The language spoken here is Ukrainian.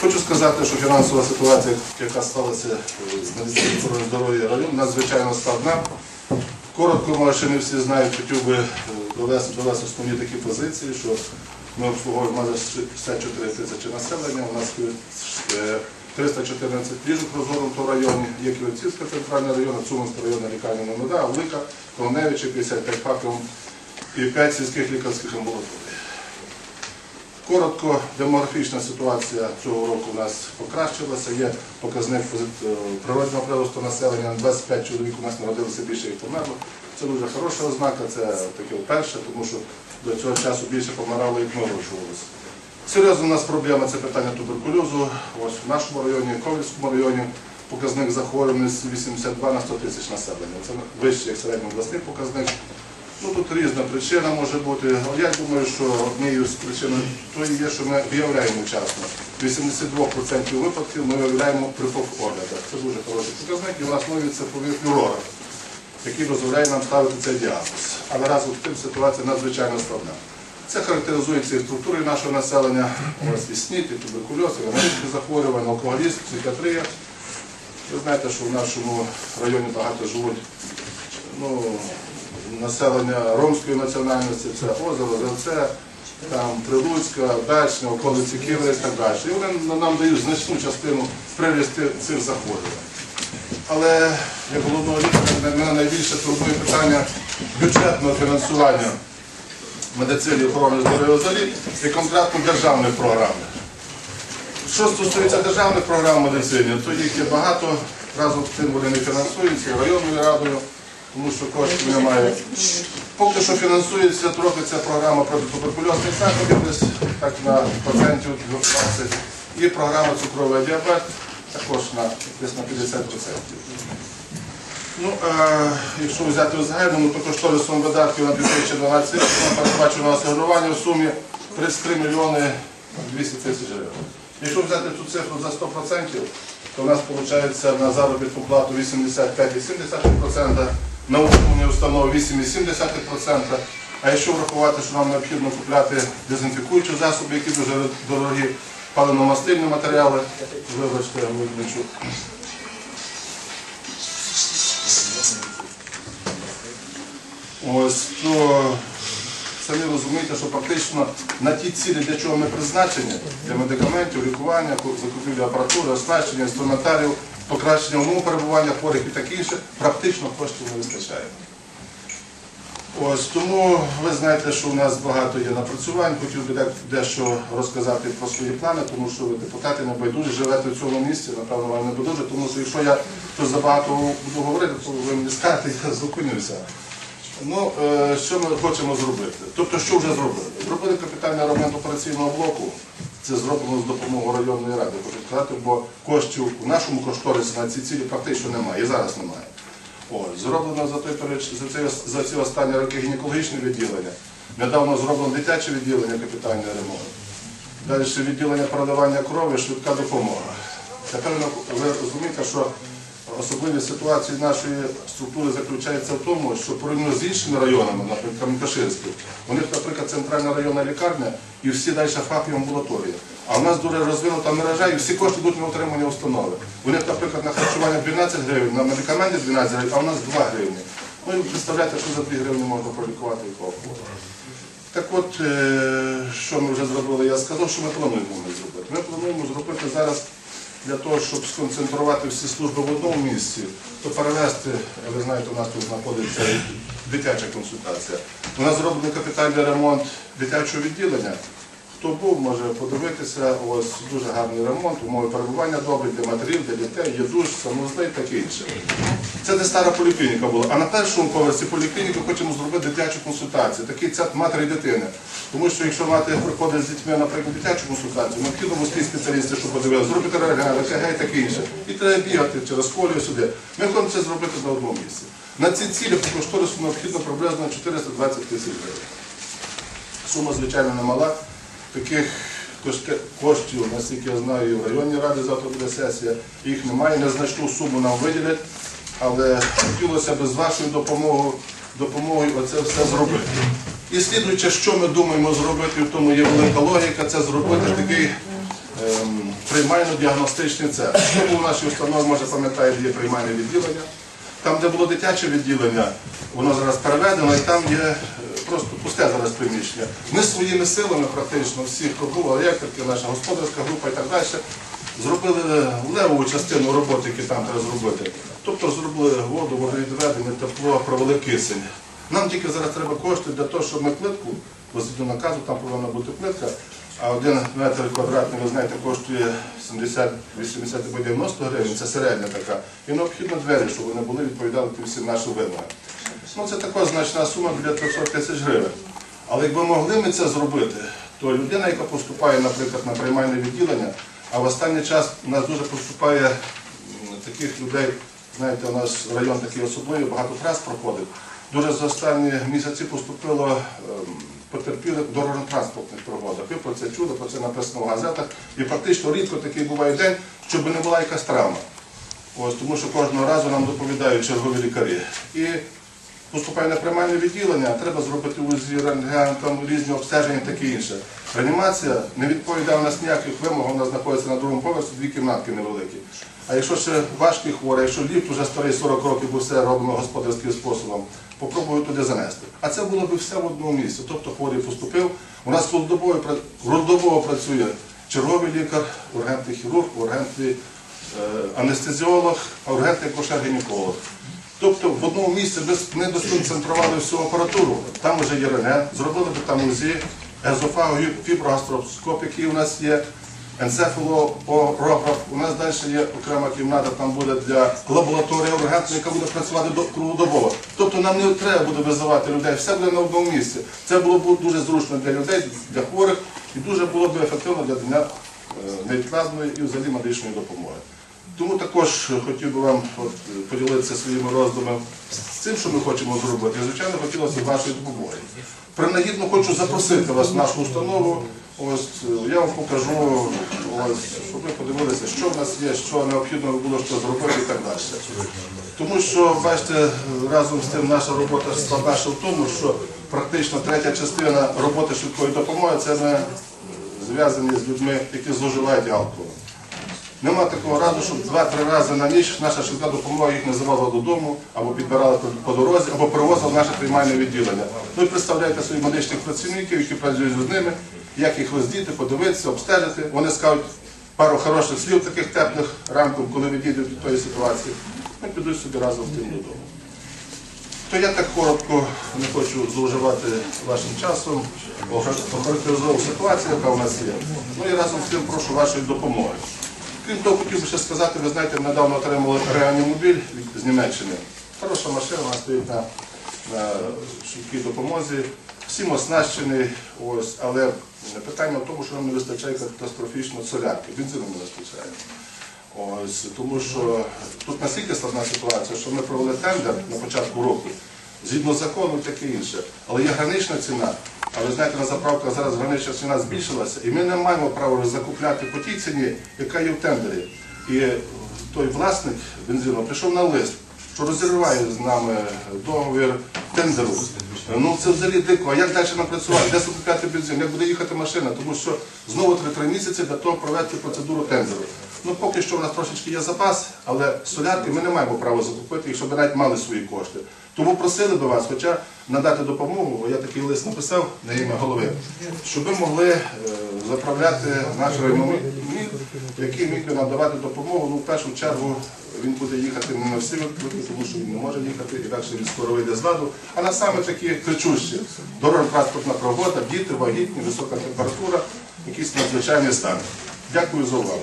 Хочу сказати, що фінансова ситуація, яка сталася е, з медициною охорони здоров'я району, надзвичайно складна. Коротко, може, ще не всі знають, хотів би е, довести до основні такі позиції, що ми обслуговуємо майже 64 тисячі населення, у нас е, 314 ліжок в розгорнутому районі, є Кіровцівська центральна районна, Цуманська районна лікарня Номеда, Велика, Колоневича, 55 фактів і 5 сільських лікарських амбулаторій. Коротко, демографічна ситуація цього року у нас покращилася. Є показник е, природного приросту населення. 25 чоловік у нас народилося більше, як померло. Це дуже хороша ознака, це таке вперше, тому що до цього часу більше помирало, як народжувалося. Серйозна у нас проблема це питання туберкульозу. Ось в нашому районі, Ковальському районі, показник захворюваності 82 на 100 тисяч населення. Це вищий як середньообласний показник. Ну тут різна причина може бути. Але Я думаю, що однією з причин то є, що ми виявляємо вчасно. 82% випадків ми виявляємо при оглядах. Це дуже хороший показник і у нас новиться по флюрорах, який дозволяє нам ставити цей діагноз. Але разом з тим ситуація надзвичайно складна. Це характеризується і структурою нашого населення, ось і СНІД, і туберкульоз, і венеричні захворювання, алкоголізм, психіатрія. Ви знаєте, що в нашому районі багато живуть ну, населення ромської національності, це Озеро, там Прилуцька, Дачна, околиці Києва і так далі. І вони нам дають значну частину прирісти цих захворювань. Але як головного лікаря мене найбільше турбує питання бюджетного фінансування медицини охорони здоров'я взагалі і конкретно державної програми. Що стосується державних програм в медицині, то їх є багато, разом з тим вони не фінансуються районною радою, тому що коштів немає. Поки що фінансується трохи ця програма проти туберкульозних заходів, десь так на процентів 20. І програма цукровий діабет також на десь на 50%. Ну, е, якщо взяти у загальному, то кошторисом видатків на 2012 рік передбачено асигнування в сумі 33 мільйони 200 тисяч гривень. Якщо взяти цю цифру за 100%, то у нас виходить на заробітну плату 85,7%, на установи 8,7%. А якщо врахувати, що нам необхідно купляти дезінфікуючі засоби, які дуже дорогі, паливно-мастильні матеріали, вибачте, виключу. Ось то самі розумієте, що практично на ті цілі, для чого ми призначені, для медикаментів, лікування, закупівлі апаратури, оснащення, інструментарів, покращення умов перебування хворих і таке інше, практично коштів не вистачає. Ось тому ви знаєте, що у нас багато є напрацювань. Хотів би дещо розказати про свої плани, тому що ви депутати не байдужі, живете в цьому місці, напевно, вам не байдуже, тому що якщо я щось забагато буду говорити, то ви мені скажете, я зупинюся. Ну, е, що ми хочемо зробити? Тобто, що вже зробили? Зробили капітальний ремонт операційного блоку. Це зроблено з допомогою районної ради, хочу сказати, бо коштів у нашому кошторисі на ці цілі практично немає, і зараз немає. Зроблено за той період, за ці, останні роки гінекологічне відділення. Недавно зроблено дитяче відділення, капітальний ремонт. Далі відділення продавання крові, швидка допомога. Тепер ви розумієте, що особливість ситуації нашої структури заключається в тому, що порівняно з іншими районами, наприклад, Кам'янкаширською, у них, наприклад, центральна районна лікарня і всі далі фахові амбулаторії. А у нас дуже розвинута мережа і всі кошти йдуть на утримання установи. У них, наприклад, на харчування 12 гривень, на медикаменти 12 гривень, а у нас 2 гривні. Ну і представляєте, що за 2 гривні можна пролікувати якого хворого. Так от, е, що ми вже зробили, я сказав, що ми плануємо зробити. Ми плануємо зробити зараз для того, щоб сконцентрувати всі служби в одному місці, то перевести, ви знаєте, у нас тут знаходиться дитяча консультація. У нас зроблений капітальний ремонт дитячого відділення. Хто був, може подивитися, ось дуже гарний ремонт, умови перебування добрі для матерів, для дітей, є душ, санузли і таке інше. Це де стара поліклініка була. А на першому поверсі поліклініки хочемо зробити дитячу консультацію, такий центр матері і дитини. Тому що якщо мати приходить з дітьми, наприклад, дитячу консультацію, необхідно вузькі спеціалісти, щоб подивилися, зробити ЕКГ і таке інше. І треба бігати через колію сюди. Ми хочемо це зробити на одному місці. На ці цілі по кошторису необхідно приблизно 420 тисяч гривень. Сума, звичайно, немала. Таких коштів, наскільки я знаю, в районній раді завтра буде сесія. Їх немає, незначну суму нам виділять, але хотілося б з вашою допомогою, допомогою оце все зробити. І слідуючи, що ми думаємо зробити, в тому є велика логіка, це зробити такий ем, приймально-діагностичний центр. Тому в нашій установі, може пам'ятаєте, є приймальне відділення. Там, де було дитяче відділення, воно зараз переведено, і там є просто пусте зараз приміщення. Ми своїми силами, практично всі, хто був, електрики, наша господарська група і так далі, зробили левову частину роботи, які там треба зробити. Тобто зробили воду, водовідведення, тепло, провели кисень. Нам тільки зараз треба кошти для того, щоб ми плитку, бо згідно наказу там повинна бути плитка, а один метр квадратний, ви знаєте, коштує 70, 80 або 90 гривень, це середня така. І необхідно двері, щоб вони були відповідали всім нашим вимогам. Ну це така значна сума біля 300 тисяч гривень. Але якби могли ми це зробити, то людина, яка поступає, наприклад, на приймальне відділення, а в останній час у нас дуже поступає таких людей, знаєте, у нас район такий особливий, багато трас проходить. Дуже за останні місяці поступило ем, потерпілих в дорожньо-транспортних пригодах. Ви про це чули, про це написано в газетах. І практично рідко такий буває день, щоб не була якась травма. Ось, тому що кожного разу нам доповідають чергові лікарі. І поступає на приймальне відділення, треба зробити УЗІ, рентген, там різні обстеження таке інше. Реанімація не відповідає у нас ніяких вимог, вона знаходиться на другому поверсі, дві кімнатки невеликі. А якщо ще важкий хворий, якщо ліфт вже старий 40 років, бо все робимо господарським способом, попробую туди занести. А це було б все в одному місці. Тобто хворий поступив. У нас цілодобово працює черговий лікар, ургентний хірург, ургентний е, анестезіолог, ургентний акушер-гінеколог. Тобто в одному місці ми досконцентрували всю апаратуру, там вже є рентген, зробили б там УЗІ, езофагофіброгастроскоп, який у нас є, енцефалограф. У нас далі є окрема кімната, там буде для лабораторії ургентної, яка буде працювати до- круглодобово. Тобто нам не треба буде визивати людей, все буде на одному місці. Це було б дуже зручно для людей, для хворих і дуже було б ефективно для дня е, невідкладної і взагалі медичної допомоги. Тому також хотів би вам поділитися своїми роздумами з цим, що ми хочемо зробити. І, звичайно, хотілося б вашої допомоги. Принагідно хочу запросити вас в нашу установу. Ось е, я вам покажу, ось, щоб ви подивилися, що в нас є, що необхідно було що зробити і так далі. Тому що, бачите, разом з тим наша робота складна в тому, що практично третя частина роботи швидкої допомоги це ми зв'язані з людьми, які зловживають алкоголем. Нема такого разу, щоб два-три рази на ніч наша швидка допомога їх називала додому, або підбирала по- дорозі, або привозила в наше приймальне відділення. Ви представляєте своїх медичних працівників, які працюють з ними, як їх роздіти, подивитися, обстежити. Вони скажуть пару хороших слів, таких теплих ранком, коли відійдуть від тої ситуації. Ми підуть собі разом з тим додому. То я так коротко не хочу зловживати вашим часом, охарактеризував ситуацію, яка у нас є. Ну і разом з тим прошу вашої допомоги. Крім того, хотів би ще сказати, ви знаєте, недавно отримали реанімобіль з Німеччини. Хороша машина, вона стоїть на, на швидкій допомозі. Всім оснащений, ось, але питання в тому, що нам не вистачає катастрофічно солярки, бензину не вистачає. Ось, тому що тут настільки складна ситуація, що ми провели тендер на початку року, згідно закону таке інше. Але є гранична ціна. А ви знаєте, на заправках зараз гранична ціна збільшилася, і ми не маємо права закупляти по тій ціні, яка є в тендері. І той власник бензину прийшов на лист, що розірває з нами договір тендеру. Ну це взагалі дико. А як далі нам працювати? Де закупляти бензин? Як буде їхати машина? Тому що знову 3-3 місяці для того провести процедуру тендеру. Ну поки що у нас трошечки є запас, але солярки ми не маємо права закупити, якщо б навіть мали свої кошти. Тому просили би вас, хоча надати допомогу, я такий лист написав на ім'я голови, щоб ви могли е, заправляти наш районний, який міг би надавати допомогу. Ну, в першу чергу він буде їхати не на всі виклики, тому що він не може їхати, інакше він скоро вийде з ладу. А на саме такі кричущі дорожньо-транспортна пригода, діти, вагітні, висока температура, якийсь надзвичайний стан. Дякую за увагу.